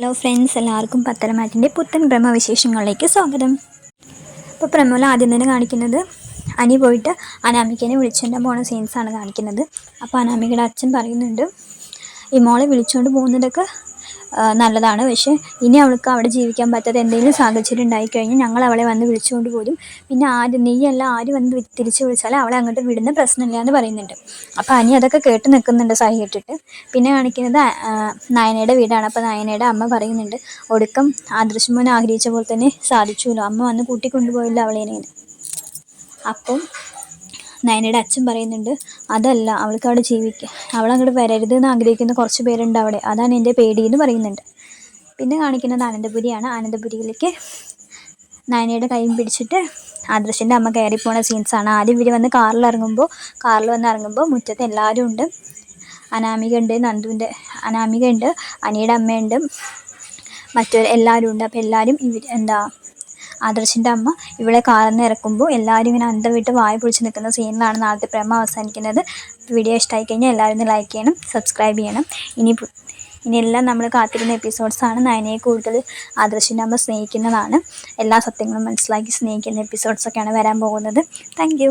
Hello friends എല്ലാവർക്കും പത്തരമാറ്റിന്റെ പുത്തൻ ബ്രഹ്മവിശേഷങ്ങളിലേക്ക് സ്വാഗതം. അപ്പോൾ പ്രമോല ആദ്യം തന്നെ കാണിക്കുന്നത് അനി പോയിട്ട് അനാമികനെ വിളിച്ചുകൊണ്ട് പോണ സീൻസാണ് കാണിക്കുന്നത്. അപ്പോൾ അനാമികയുടെ അച്ഛൻ പറയുന്നുണ്ട് ഈ മോളെ വിളിച്ചുകൊണ്ട് പോകുന്നതൊക്കെ നല്ലതാണ്. പക്ഷേ ഇനി അവൾക്ക് അവിടെ ജീവിക്കാൻ പറ്റാത്ത എന്തെങ്കിലും സാഹചര്യം ഉണ്ടായിക്കഴിഞ്ഞാൽ ഞങ്ങൾ അവളെ വന്ന് വിളിച്ചുകൊണ്ട് പോരും. പിന്നെ ആര് നീയല്ല ആര് വന്ന് തിരിച്ച് വിളിച്ചാൽ അവളെ അങ്ങോട്ട് വിടുന്ന പ്രശ്നമില്ല എന്ന് പറയുന്നുണ്ട്. അപ്പോൾ അനി അതൊക്കെ കേട്ട് നിൽക്കുന്നുണ്ട് സഹി കേട്ടിട്ട്. പിന്നെ കാണിക്കുന്നത് നയനയുടെ വീടാണ്. അപ്പോൾ നയനയുടെ അമ്മ പറയുന്നുണ്ട് ഒടുക്കം ആദർശമോൻ ആഗ്രഹിച്ച പോലെ തന്നെ സാധിച്ചുല്ലോ അമ്മ വന്ന് കൂട്ടിക്കൊണ്ടുപോയില്ല അവളേനെ അപ്പം നയനയുടെ അച്ഛൻ പറയുന്നുണ്ട് അതല്ല അവൾക്ക് അവിടെ ജീവിക്കുക അവൾ അങ്ങോട്ട് വരരുത് എന്ന് ആഗ്രഹിക്കുന്ന കുറച്ച് പേരുണ്ട് അവിടെ. അതാണ് എന്റെ പേടി എന്ന് പറയുന്നുണ്ട്. പിന്നെ കാണിക്കുന്നത് അനന്തപുരിയാണ്. അനന്തപുരിയിലേക്ക് നയനയുടെ കൈയും പിടിച്ചിട്ട് ആദർശിന്റെ അമ്മ കയറിപ്പോണ സീൻസാണ് ആദ്യം ഇവർ വന്ന് കാറിൽ ഇറങ്ങുമ്പോൾ കാറിൽ വന്ന് ഇറങ്ങുമ്പോൾ മുറ്റത്ത് എല്ലാവരും ഉണ്ട്. അനാമിക ഉണ്ട് നന്ദുവിന്റെ അനാമിക ഉണ്ട് അനിയുടെ അമ്മയുണ്ട്. മറ്റൊരു എല്ലാവരും ഉണ്ട്. അപ്പോൾ എല്ലാവരും ഇവർ എന്താ ആദർശിന്റെ അമ്മ ഇവളെ കാറിൽ ഇറക്കുമ്പോൾ എല്ലാവരും ഇങ്ങനെ അന്തം വിട്ട് വായ പൊളിച്ച് നിൽക്കുന്ന സീനിലാണ് നാളത്തെ പ്രേമ അവസാനിക്കുന്നത്. വീഡിയോ ഇഷ്ടമായി കഴിഞ്ഞാൽ എല്ലാവരും ഒന്ന് ലൈക്ക് ചെയ്യണം സബ്സ്ക്രൈബ് ചെയ്യണം. ഇനി ഇനി ഇനിയെല്ലാം നമ്മൾ കാത്തിരുന്ന എപ്പിസോഡ്സാണ് നയനയെ കൂടുതൽ ആദർശിന്റെ അമ്മ സ്നേഹിക്കുന്നതാണ്. എല്ലാ സത്യങ്ങളും മനസ്സിലാക്കി സ്നേഹിക്കുന്ന എപ്പിസോഡ്സൊക്കെയാണ് വരാൻ പോകുന്നത്. താങ്ക്